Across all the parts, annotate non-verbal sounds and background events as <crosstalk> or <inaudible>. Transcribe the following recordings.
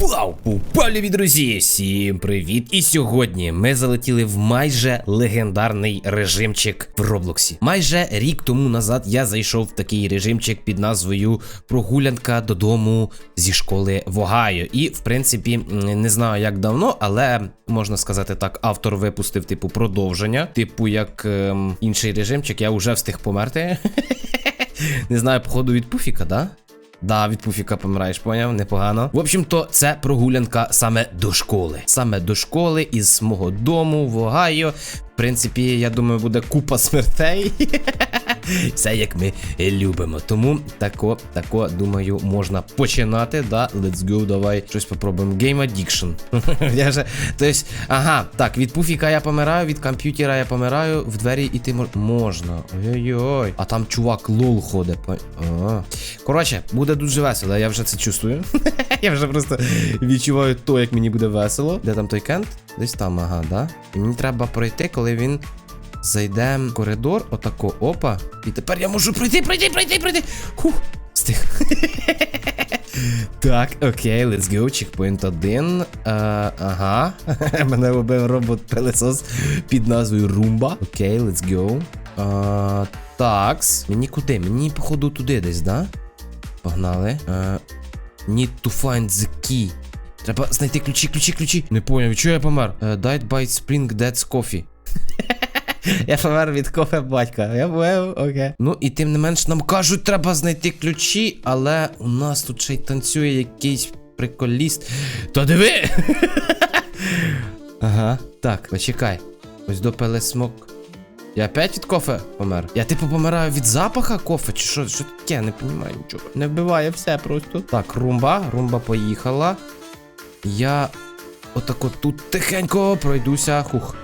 Пау, пау, любі друзі! Всім привіт! І сьогодні ми залетіли в майже легендарний режимчик в Роблоксі. Майже рік тому назад я зайшов в такий режимчик під назвою Прогулянка додому зі школи в Огайо. І, в принципі, не знаю як давно, але можна сказати так, автор випустив типу продовження. Типу, як ем, інший режимчик, я вже встиг померти. <laughs> Не знаю, походу від пуфіка, да? Да, від пуфіка помираєш, поняв? Непогано. В общем-то, це прогулянка саме до школи. Саме до школи із мого дому в Огайо. В принципі, я думаю, буде купа смертей. <laughs> Все як ми любимо. Тому тако, тако, думаю, можна починати. Да, let's go, давай. Щось попробуємо. Game Addiction. <laughs> я вже, тобто, ага, так, від пуфіка я помираю, від комп'ютера я помираю, в двері іти мож... можна. Ой-ой-ой. А там чувак лол ходить. Коротше, буде дуже весело, я вже це чувствую. <laughs> я вже просто відчуваю то, як мені буде весело. Де там той кент? Десь там, ага, да? І мені треба пройти, коли він зайде в коридор, отако, опа. І тепер я можу пройти, пройти, пройти, пройти. Хух, стих. <laughs> Так, окей, let's go. Чекпоінт один. Е, ага. <laughs> Мене убив робот пилесос під назвою Румба. Окей, let's go. Е, такс. Мені куди? Мені, походу, туди десь, да? Погнали. Е, need to find the key. Треба знайти ключі, ключі, ключі. Не поняв, чого я помер? Е, died by spring dead's coffee. Я помер від кофе батька. Я поняв, окей. Ну і тим не менш нам кажуть, треба знайти ключі, але у нас тут ще й танцює якийсь приколіст. Та диви! <laughs> ага, так, почекай. Ось до пелесмок. Я опять від кофе помер. Я типу помираю від запаха кофе, чи що, що таке? Я не розумію нічого. Не вбиває все просто. Так, румба, румба поїхала. Я отако тут тихенько пройдуся. Хух.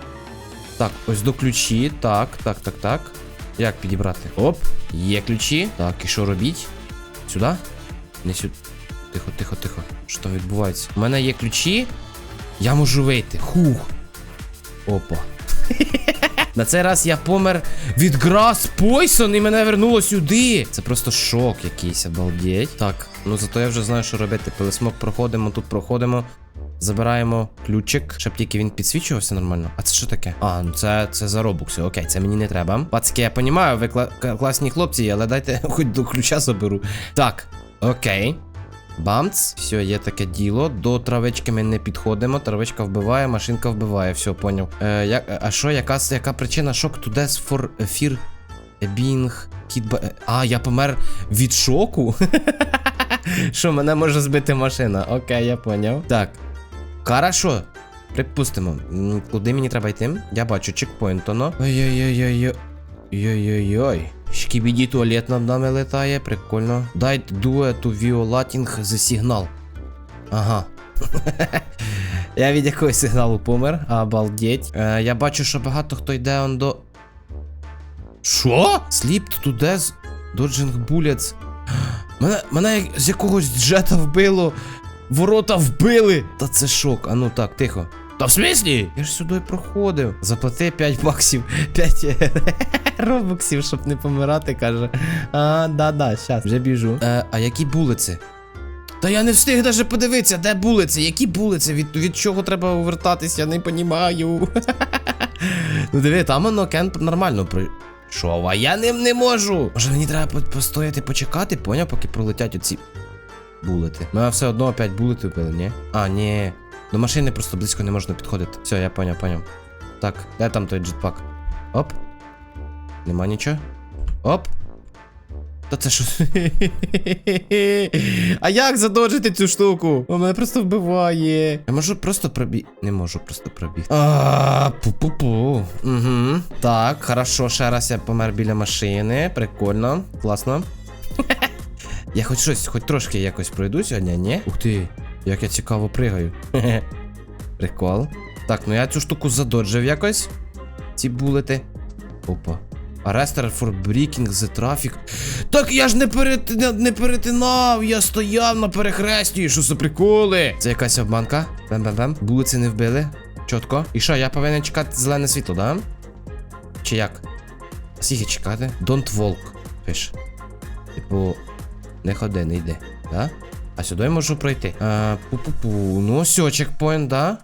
Так, ось до ключі. Так, так, так, так. Як підібрати? Оп, є ключі. Так, і що робіть? Сюди? Не сюди. Тихо, тихо, тихо. Що відбувається? У мене є ключі. Я можу вийти. Хух. Опа. <laughs> На цей раз я помер від Грас Пойсон і мене вернуло сюди. Це просто шок якийсь, обалдеть. Так, ну зато я вже знаю, що робити. Пилисмок проходимо, тут проходимо. Забираємо ключик, щоб тільки він підсвічувався нормально. А це що таке? А, ну це, це за робукси. Окей, це мені не треба. Пацки, я понімаю, ви кла- класні хлопці, але дайте <laughs> хоч до ключа заберу. Так, окей. Бамц, все, є таке діло. До травички ми не підходимо. Травичка вбиває, машинка вбиває, все, поняв. Е, як, а що, яка, яка причина? Death for fear being hit by... А, я помер від шоку? <laughs> Що, мене може збити машина? Окей, я поняв. Так. Хорошо. Припустимо. Куди мені треба йти? Я бачу чекпоінт, оно. Ой-ой-ой-ой. Ой-ой-ой. Шкібіді туалет над нами летає, прикольно. Дай дуету віолатінг за сигнал. Ага. <laughs> я від якогось сигналу помер, обалдеть. Е, я бачу, що багато хто йде он до. Що? To death, dodging bullets. <gasps> Мене, мене з якогось джета вбило. Ворота вбили! Та це шок. А ну так, тихо. Та в смислі? Я ж сюди проходив. Заплати 5 баксів, <laughs> 5 <laughs> робоксів, щоб не помирати, каже. А, да-да, щас, вже біжу. Е, а які булиці? Та я не встиг навіть подивитися, де булиці, які булиці, від, від чого треба увертатись, я не понімаю. <laughs> ну диви, там воно кемп нормально при. Що, а я ним не можу. Може мені треба постояти, почекати, поняв, поки пролетять оці булети. Ми все одно опять булети вбили, ні? А, ні. До машини просто близько не можна підходити. Все, я поняв, поняв. Так, де там той джетпак? Оп. Нема нічого. Оп. Та це що? <laughs> а як задоджити цю штуку? О, мене просто вбиває. Я можу просто пробіг. Не можу просто пробігти. Пу-пу-пу. Угу. Так, хорошо, ще раз я помер біля машини. Прикольно, класно. Я хоч щось, хоч трошки якось пройду сьогодні, ні? Ух ти, як я цікаво пригаю. <laughs> Прикол. Так, ну я цю штуку задоджив якось. Ці булети. Опа. Arrested for breaking the traffic. Так я ж не, перети... не перетинав, я стояв на перехресті. Що за приколи? Це якась обманка. Бем-бем-бем. Булиці не вбили. Чітко. І що, я повинен чекати зелене світло, да? Чи як? Скільки чекати? Don't walk. Пише. Типу, не ходи, не йди, да? А сюди я можу пройти. А, пу-пу-пу. Ну, все, чекпоінт, да?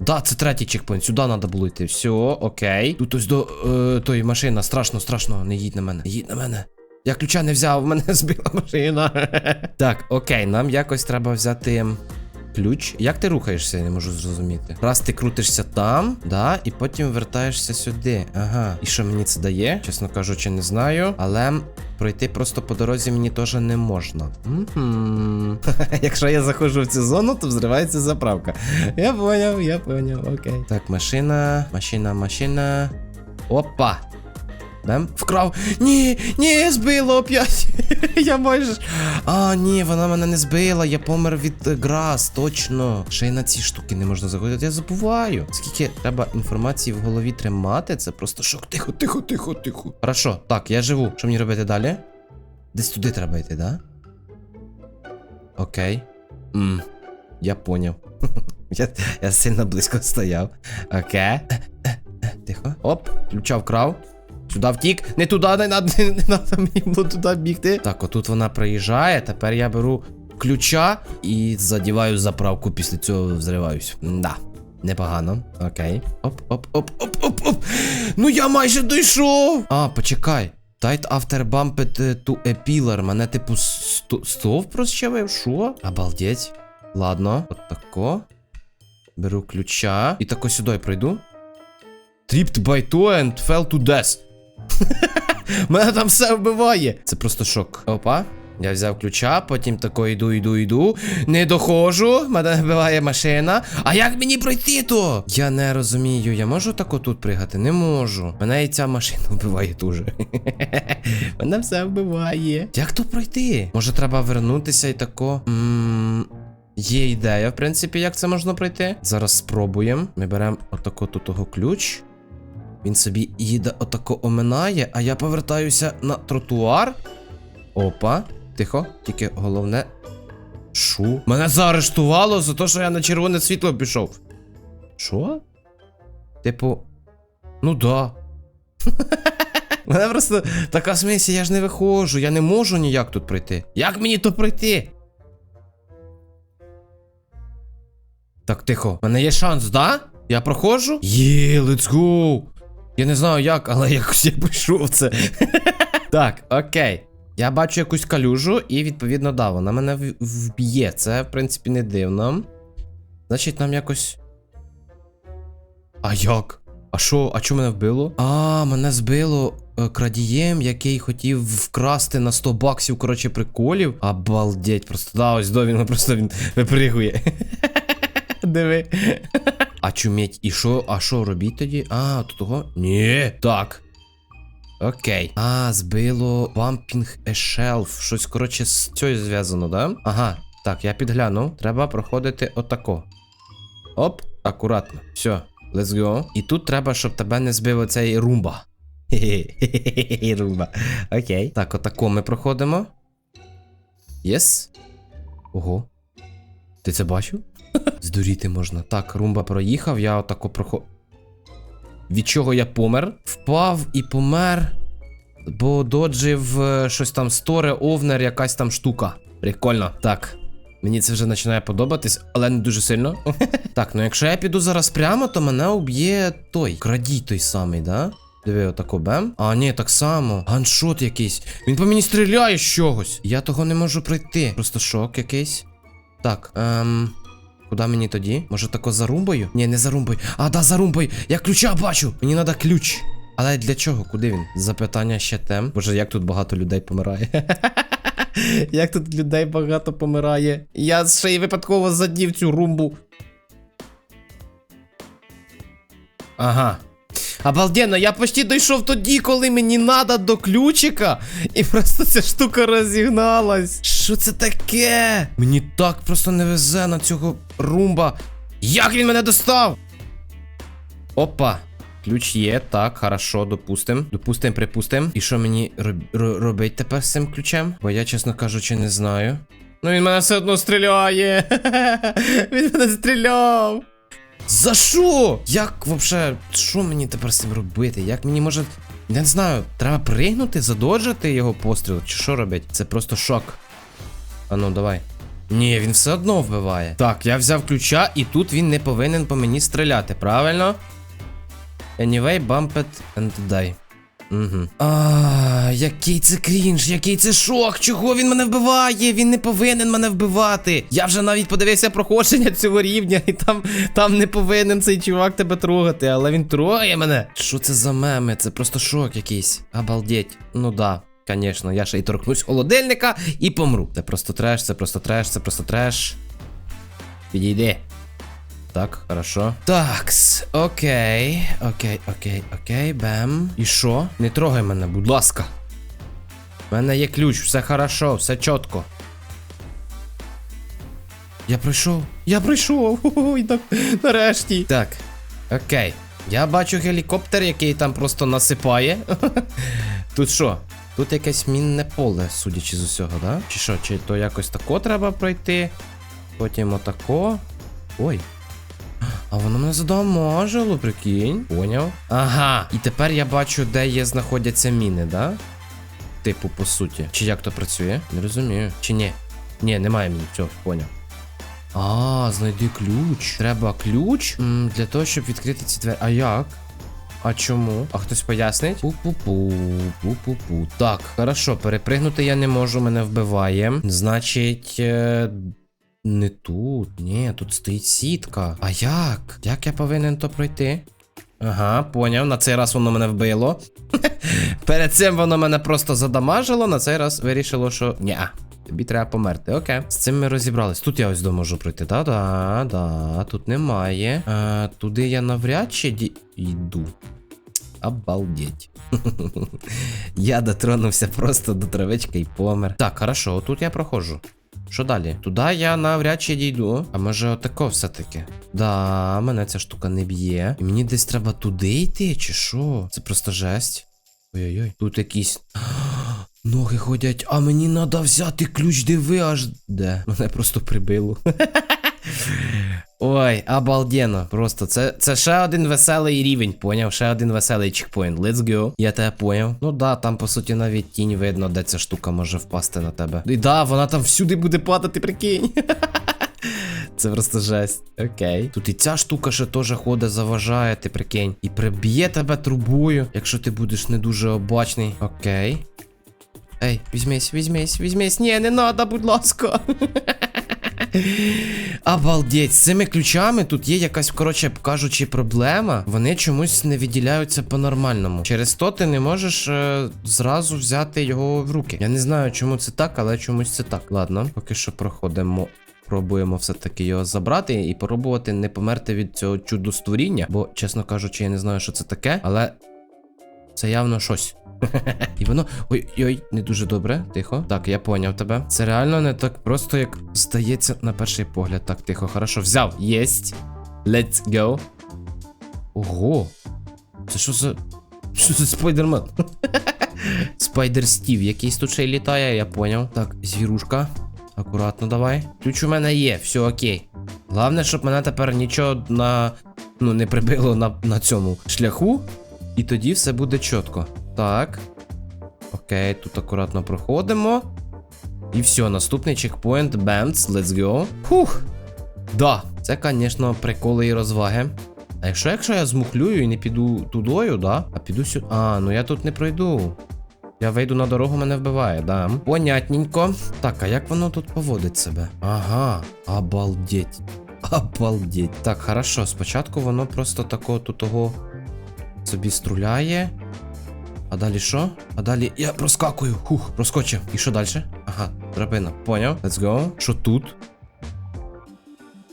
Да, це третій чекпоінт, сюди треба було йти. Все, окей. Тут ось до е, тої машини. Страшно, страшно. Не їдь на мене. Не їдь на мене. Я ключа не взяв, мене <laughs> збила машина. так, окей, нам якось треба взяти ключ. Як ти рухаєшся, я не можу зрозуміти. Раз ти крутишся там, да, і потім вертаєшся сюди. Ага. І що мені це дає? Чесно кажучи, не знаю. Але пройти просто по дорозі мені теж не можна. <laughs> Якщо я заходжу в цю зону, то взривається заправка. Я поняв, я поняв, окей. Так, машина, машина, машина. Опа! Бем? Вкрав. Ні, ні, збило опять. <laughs> я майже. А, ні, вона мене не збила. Я помер від е, грас, точно. Ще й на ці штуки не можна заходити. Я забуваю. Скільки треба інформації в голові тримати, це просто шок. Тихо, тихо, тихо, тихо. Хорошо, так, я живу. Що мені робити далі? Десь туди треба йти, да? Окей. Мм, я поняв. <laughs> я, я сильно близько стояв. Окей. Тихо. Оп, ключа вкрав. Сюди втік. Не туди, не надо, не надо мені було туди бігти. Так, отут вона приїжджає. Тепер я беру ключа і задіваю заправку. Після цього взриваюсь. Да. Непогано. Окей. Оп, оп, оп, оп, оп, оп. Ну я майже дійшов. А, почекай. Tight after bumped to a pillar. Мене типу сто- стовп розчавив? Що? Обалдеть. Ладно, от тако. Беру ключа. І тако сюди пройду. Tripped by two and fell to death. <laughs> Мене там все вбиває. Це просто шок. Опа. Я взяв ключа, потім тако йду, йду, йду. Не доходжу, мене вбиває машина. А як мені пройти то? Я не розумію, я можу тако тут пригати? Не можу. Мене і ця машина <laughs> вбиває дуже. <laughs> Мене все вбиває. Як то пройти? Може треба вернутися і тако. Є ідея, в принципі, як це можна пройти. Зараз спробуємо. Ми беремо отако тут ключ. Він собі їде отако оминає, а я повертаюся на тротуар. Опа, тихо, тільки головне. Шу? Мене заарештувало за те, що я на червоне світло пішов. Що? Типу. Ну да. <laughs> Мене просто така смісія, я ж не виходжу, я не можу ніяк тут пройти. Як мені то пройти? Так, тихо. У мене є шанс, да? Я проходжу? Є, let's go! Я не знаю як, але <laughs> якось я прийшов це. так, окей. Я бачу якусь калюжу, і відповідно, да, вона мене вб'є. Це, в принципі, не дивно. Значить, нам якось. А як? А що? А чого мене вбило? А, мене збило е, крадієм, який хотів вкрасти на 100 баксів, коротше, приколів. Обалдеть, просто да, ось до він просто він випригує. <laughs> Диви. А чуміть, і що? А що робіть тоді? А, то того? Ні. Так. Окей. А, збило bumping a shelf. Щось, коротше, з цього зв'язано, да? Ага. Так, я підглянув. Треба проходити отако. Оп, акуратно. Все, let's go. І тут треба, щоб тебе не збив цей румба. Хе-хе, румба. Окей. Так, отако ми проходимо. Єс. Ого. Ти це бачив? Здуріти можна. Так, румба проїхав, я отако проход. Від чого я помер? Впав і помер. Бо доджив е, щось там сторе, овнер, якась там штука. Прикольно. Так. Мені це вже починає подобатись, але не дуже сильно. <laughs> так, ну якщо я піду зараз прямо, то мене уб'є той. Крадій той самий, да? Диви, отако бем. А, ні, так само. Ганшот якийсь. Він по мені стріляє з чогось. Я того не можу пройти. Просто шок якийсь. Так, ем. Куди мені тоді? Може тако за румбою? Ні, не за румбою. А, да, за румбою. Я ключа бачу. Мені треба ключ. Але для чого? Куди він? Запитання ще тем. Боже, як тут багато людей помирає. <laughs> як тут людей багато помирає. Я ще й випадково задів цю румбу. Ага. Обалденно, я почти дійшов тоді, коли мені надо до ключика, і просто ця штука розігналась. Що це таке? Мені так просто не везе на цього румба. Як він мене достав? Опа. Ключ є, так, хорошо, допустим. Допустим, припустим. І що мені роб- ро- робить тепер з цим ключем? Бо я, чесно кажучи, не знаю. Ну він мене все одно стріляє. <laughs> Він мене стріляв. За що? Як вообще, що мені тепер з цим робити? Як мені може. Я не знаю, треба пригнути, задоджити його постріл, чи що робить? Це просто шок. А ну, давай. Ні, він все одно вбиває. Так, я взяв ключа, і тут він не повинен по мені стріляти, правильно? Anyway, bump it and die. Угу. А, який це крінж, який це шок. Чого він мене вбиває? Він не повинен мене вбивати. Я вже навіть подивився проходження цього рівня, і там, там не повинен цей чувак тебе трогати, але він трогає мене. Що це за меми? Це просто шок якийсь. Обалдеть. Ну да. Звісно, я ще й торкнусь холодильника і помру. Це просто треш, це просто треш, це просто треш. Підійди. Так, хорошо. Такс, окей, окей, окей, окей, бем. І що? Не трогай мене, будь ласка. У мене є ключ, все хорошо, все чітко. Я пройшов. Я пройшов. Ой, так, нарешті. Так, окей. Я бачу гелікоптер, який там просто насипає. <laughs> Тут що? Тут якесь мінне поле, судячи з усього, да? Чи що? Чи то якось тако треба пройти? Потім отако. Ой. А воно мене задамажило, прикинь. Поняв? Ага. І тепер я бачу, де є знаходяться міни, да? Типу, по суті. Чи як то працює? Не розумію. Чи ні? Ні, немає мін. Все, поняв. А, знайди ключ. Треба ключ м, для того, щоб відкрити ці двері. А як? А чому? А хтось пояснить? Пу-пу-пу, пу-пу-пу. Так, хорошо, перепригнути я не можу, мене вбиває. Значить. Не тут, ні, тут стоїть сітка. А як? Як я повинен то пройти? Ага, поняв, на цей раз воно мене вбило. <laughs> Перед цим воно мене просто задамажило, на цей раз вирішило, що ні, тобі треба померти. Окей. З цим ми розібрались. Тут я ось до можу пройти. Да-да, да, тут немає. Е, туди я навряд чи ді... йду. Обалдеть. <laughs> я дотронувся просто до травички і помер. Так, хорошо, отут я проходжу. Що далі? Туди я навряд чи дійду. А може отако все-таки? Да, мене ця штука не б'є. І мені десь треба туди йти, чи що? Це просто жесть. Ой-ой-ой. Тут якісь. <gasps> Ноги ходять, а мені треба взяти ключ, диви аж де. Мене просто прибило. <laughs> Ой, обалденно. Просто це, це ще один веселий рівень, поняв? Ще один веселий чекпоінт. Let's go. Я тебе поняв. Ну да, там по суті навіть тінь видно, де ця штука може впасти на тебе. І да, вона там всюди буде падати, прикинь. <laughs> Це просто жесть. Окей. Тут і ця штука ще теж ходить, заважає, ти прикинь. І приб'є тебе трубою, якщо ти будеш не дуже обачний. Окей. Ей, візьмись, візьмись, візьмись. Ні, не надо, будь ласка. <laughs> Обалдеть, з цими ключами тут є якась, коротше кажучи, проблема. Вони чомусь не відділяються по-нормальному. Через то ти не можеш е, зразу взяти його в руки. Я не знаю, чому це так, але чомусь це так. Ладно, поки що проходимо. Пробуємо все-таки його забрати і пробувати не померти від цього чудостворіння. Бо, чесно кажучи, я не знаю, що це таке, але це явно щось. <laughs> І воно. Ой-ой, не дуже добре. Тихо. Так, я поняв тебе. Це реально не так просто, як здається на перший погляд. Так, тихо, хорошо. Взяв. Єсть. Let's go. Ого. Це що за. Що це спайдермен? <laughs> Спайдер Стів, якийсь тут ще й літає, я поняв. Так, звірушка. Акуратно давай. Ключ у мене є, все окей. Головне, щоб мене тепер нічого на. Ну, не прибило на, на цьому шляху. І тоді все буде чітко. Так. Окей, тут акуратно проходимо. І все, наступний чекпоінт. Бемц, let's go. Фух. Да, це, звісно, приколи і розваги. А якщо якщо я змухлюю і не піду тудою, да? А піду сюди. А, ну я тут не пройду. Я вийду на дорогу, мене вбиває, да. Понятненько. Так, а як воно тут поводить себе? Ага, обалдеть. Обалдеть. Так, хорошо, спочатку воно просто тако тут того собі струляє. А далі що? А далі я проскакую. Хух, проскочив. І що далі? Ага, драбина. Поняв? Let's go. Що тут?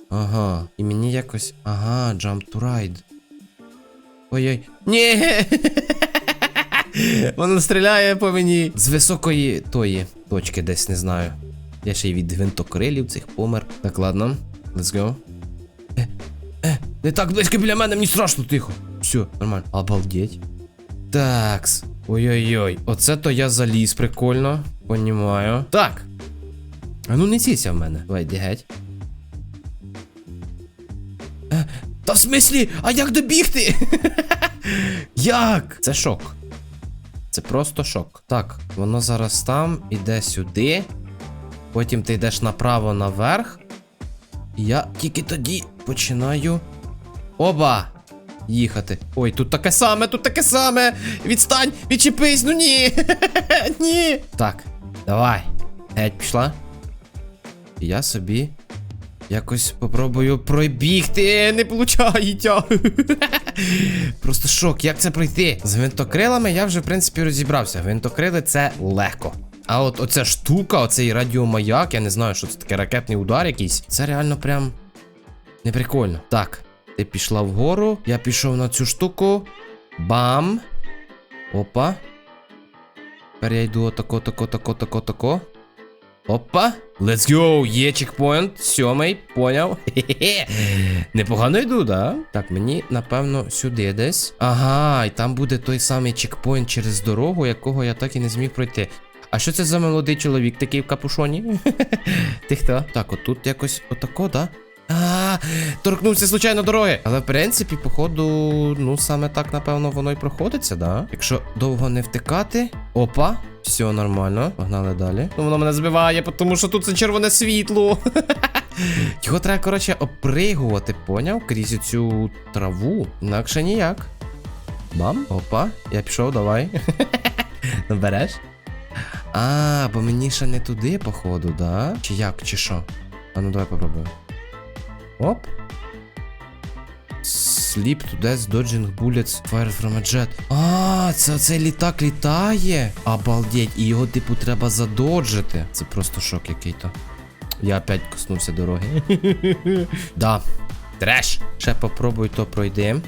Ага. І мені якось. Ага, jump to ride. Ой-ой. Ні! <laughs> Воно стріляє по мені. З високої тої точки десь не знаю. Я ще й від гвинтокрилів цих помер. Так, ладно. Let's go. Е, е, не так близько біля мене, мені страшно, тихо. Все, нормально. Обалдеть. Такс. Ой-ой-ой. Оце то я заліз, прикольно. Понімаю. Так. А ну не сіся в мене. Давай, йди геть. Е, Та в смислі, а як добігти? <laughs> як? Це шок. Це просто шок. Так, воно зараз там іде сюди. Потім ти йдеш направо наверх. І я тільки тоді починаю. Оба! Їхати. Ой, тут таке саме, тут таке саме. Відстань, відчепись, ну ні. <laughs> ні. Так, давай. Геть пішла. І я собі якось попробую пробігти. Не получається. <laughs> Просто шок, як це пройти? З гвинтокрилами я вже, в принципі, розібрався. Гвинтокрили це легко. А от оця штука, оцей радіомаяк, я не знаю, що це таке ракетний удар якийсь. Це реально прям не прикольно. Так, ти пішла вгору, я пішов на цю штуку. Бам. Опа. Тепер я йду отако, тако, тако, тако, тако. Опа. Let's go! Є чекпоінт. Сьомий, поняв. Хе-хе. Непогано йду, да? Так, мені, напевно, сюди десь. Ага, і там буде той самий чекпоінт через дорогу, якого я так і не зміг пройти. А що це за молодий чоловік такий в капушоні? Ти хто? Так, отут якось отако, да? А, торкнувся случайно дороги. Але в принципі, походу, ну саме так, напевно, воно і проходиться, да? Якщо довго не втикати. Опа, все нормально. Погнали далі. Ну воно мене збиває, тому що тут це червоне світло. <laughs> Його треба, коротше, опригувати, поняв? Крізь цю траву. Інакше ніяк. Бам, опа, я пішов, давай. <laughs> Ну, Береш? А, бо мені ще не туди, походу, да? Чи як, чи що? А ну давай попробуємо. Оп. Sleep to death, dodging bullets, fire from a jet. А, це оцей літак літає. Обалдеть, і його, типу, треба задоджити. Це просто шок який-то. Я опять коснувся дороги. <laughs> да. Треш. Ще попробуй то пройдем.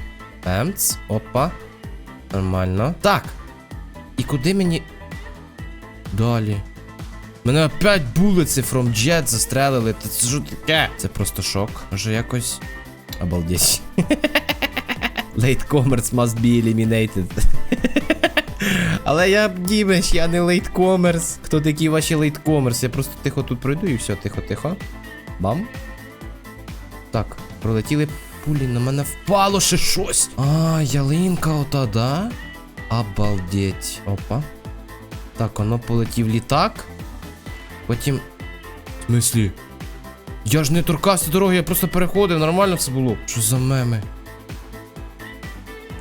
Емц. Опа. Нормально. Так. І куди мені. Далі. Мене опять булиці from jet застрелили. Це що таке? Це просто шок. Може якось. Обалдеть. <laughs> Late commerce must be eliminated. <laughs> Але я Дімеш, я не commerce. Хто такі ваші commerce? Я просто тихо тут пройду і все, тихо, тихо. Бам. Так, пролетіли пулі, на мене впало ще щось. А, ялинка ота, да? Обалдеть. Опа. Так, воно полетів літак. Потім. В смислі? Я ж не торкався дороги, я просто переходив, нормально все було. Що за меми?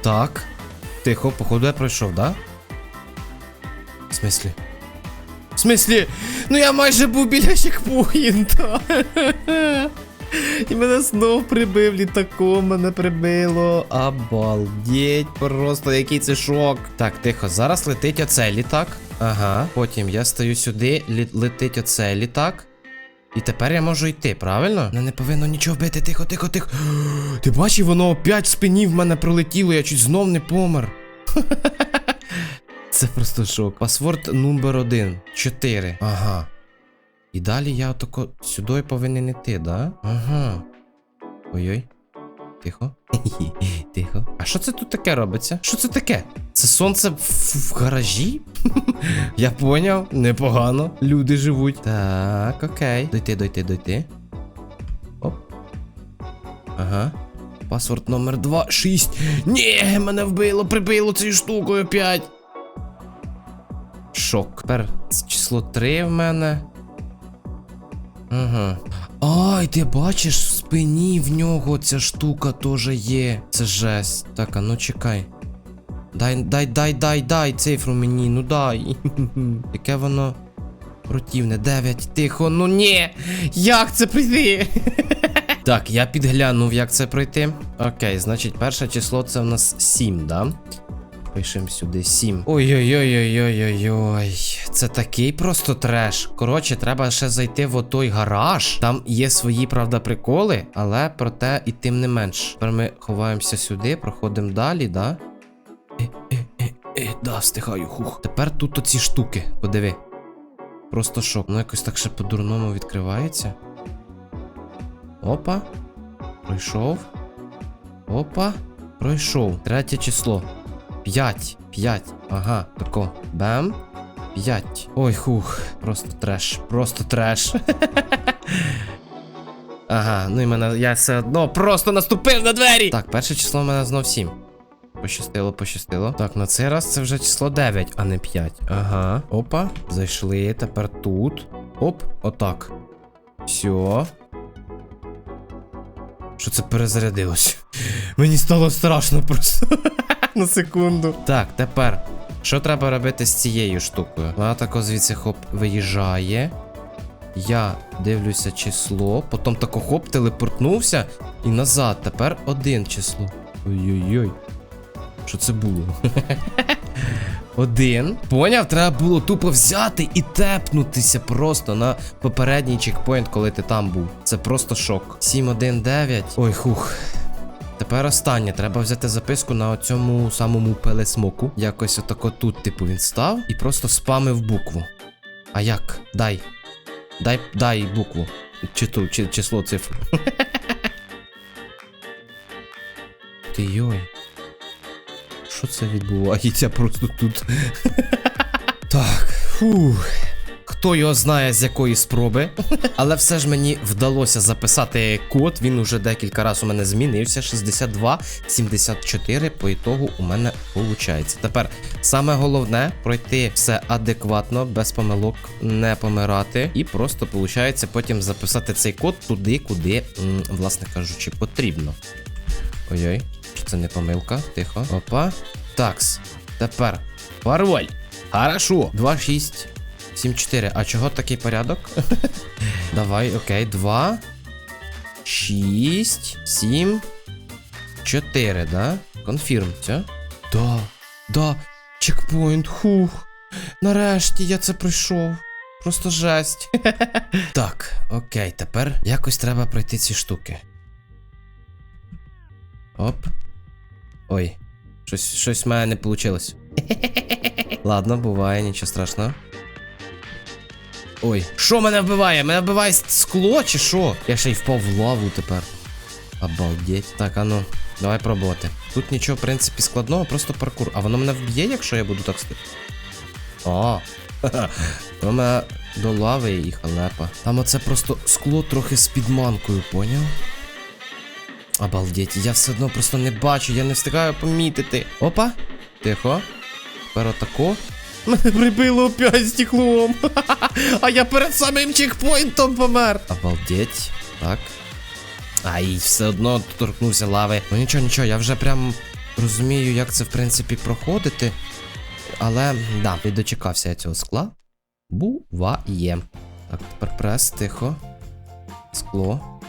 Так. Тихо, походу я пройшов, да? В смислі? В смислі? Ну я майже був біля чекпоінта. <laughs> І мене знов прибив літаком, мене прибило. Обалдеть, просто який це шок. Так, тихо, зараз летить оцей літак. Ага. Потім я стою сюди, лі- летить оцей літак. І тепер я можу йти, правильно? Не, не повинно нічого вбити, тихо, тихо, тихо. Ти бачив, воно опять в спині в мене пролетіло, я чуть знов не помер. <laughs> Це просто шок. Пасворд номер один. Чотири. Ага. І далі я отако сюди повинен іти, да? Ага. Ой-ой. Тихо. <laughs> Тихо. А що це тут таке робиться? Що це таке? Це сонце в, гаражі? <laughs> Я поняв, непогано. Люди живуть. Так, окей. Дойти, дойти, дойти. Оп. Ага. Паспорт номер 2, 6. Ні, мене вбило, прибило цією штукою 5. Шок. Тепер число 3 в мене. Ага. Ай, ти бачиш, в спині в нього ця штука теж є. Це жесть. Так, а ну чекай. Дай, дай, дай, дай, дай цифру мені, ну дай. <laughs> Яке воно противне. 9, тихо, ну ні. Як це пройти? <laughs> так, я підглянув, як це пройти. Окей, значить, перше число це в нас 7, да? Пишемо сюди 7. Ой-ой-ой-ой-ой-ой-ой. Це такий просто треш. Коротше, треба ще зайти в отой гараж. Там є свої, правда, приколи, але проте і тим не менш. Тепер ми ховаємося сюди, проходимо далі, да? Е, е, да, встигаю, хух. Тепер тут оці штуки, подиви. Просто шок. Ну якось так ще по-дурному відкривається. Опа. Пройшов. Опа. Пройшов. Третє число. 5. 5. Ага, тако. Бем. 5. Ой, хух. Просто треш. Просто треш. <laughs> ага, ну і мене. Я все одно просто наступив на двері. Так, перше число в мене знов 7. Пощастило, пощастило. Так, на цей раз це вже число 9, а не 5. Ага. Опа. Зайшли. Тепер тут. Оп, отак. Все. Що це перезарядилось? <laughs> Мені стало страшно просто. <laughs> На секунду. Так, тепер. Що треба робити з цією штукою? Вона тако звідси хоп виїжджає. Я дивлюся число, потім тако хоп, телепортнувся і назад. Тепер один число. Ой-ой-ой. Що це було? Один. Поняв, треба було тупо взяти і тепнутися просто на попередній чекпоінт, коли ти там був. Це просто шок. 7-1-9. Ой, хух. Тепер останнє. Треба взяти записку на цьому самому пелесмоку. Якось отако тут, типу, він став і просто спамив букву. А як? Дай. Дай дай букву. Чи ту, чи число цифру. <laughs> Ти йой. Що це відбувається просто тут? так, фух. Хто його знає з якої спроби. Але все ж мені вдалося записати код. Він уже декілька разів у мене змінився. 62, 74 по ітогу у мене виходить. Тепер саме головне пройти все адекватно, без помилок, не помирати. І просто виходить потім записати цей код туди, куди, власне кажучи, потрібно. Ой-ой, чи це не помилка? Тихо. Опа. Такс. Тепер. Пароль. Хорошо. 2, 6, 7, 4. А чого такий порядок? <laughs> Давай, окей. 2, 6, 7, 4, да? Конфірм, це? Да. Да. Чекпоінт. Хух. Нарешті я це пройшов. Просто жесть. <laughs> так, окей, тепер якось треба пройти ці штуки. Оп. Ой. Щось, щось в мене не вийшло. <laughs> Ладно, буває, нічого страшного. Ой, що мене вбиває? Мене вбиває скло чи що? Я ще й впав в лаву тепер. Обалдеть. Так, а ну, давай пробувати. Тут нічого, в принципі, складного, просто паркур. А воно мене вб'є, якщо я буду так стати. О, <laughs> воно мене до лави і халепа. Там оце просто скло трохи з підманкою, поняв? Обалдеть, я все одно просто не бачу, я не встигаю помітити. Опа, тихо. Тепер отако. Мене прибило опять стеклом. <laughs> А я перед самим чекпоінтом помер. Обалдеть. Так. Ай, все одно торкнувся лави. Ну нічого, нічого, я вже прям розумію, як це в принципі проходити. Але, да, не дочекався я цього скла. Буває. Так, тепер прес, тихо. Скло.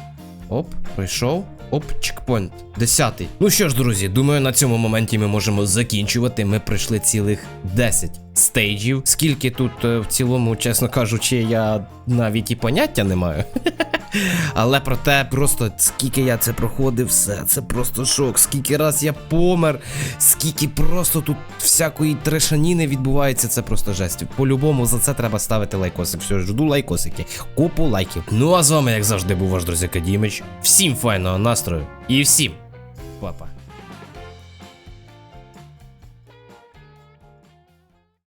Оп, пройшов. Оп, чекпоінт. Десятий. Ну що ж, друзі, думаю, на цьому моменті ми можемо закінчувати. Ми пройшли цілих 10 стейджів. Скільки тут е, в цілому, чесно кажучи, я навіть і поняття не маю. <laughs> Але проте, просто скільки я це проходив, все, це просто шок. Скільки раз я помер, скільки просто тут всякої трешаніни відбувається, це просто жесть. По-любому за це треба ставити лайкосик. Все, жду лайкосики. Купу лайків. Ну а з вами, як завжди, був ваш друзяка Дімич. Всім файного настрою і всім па-па.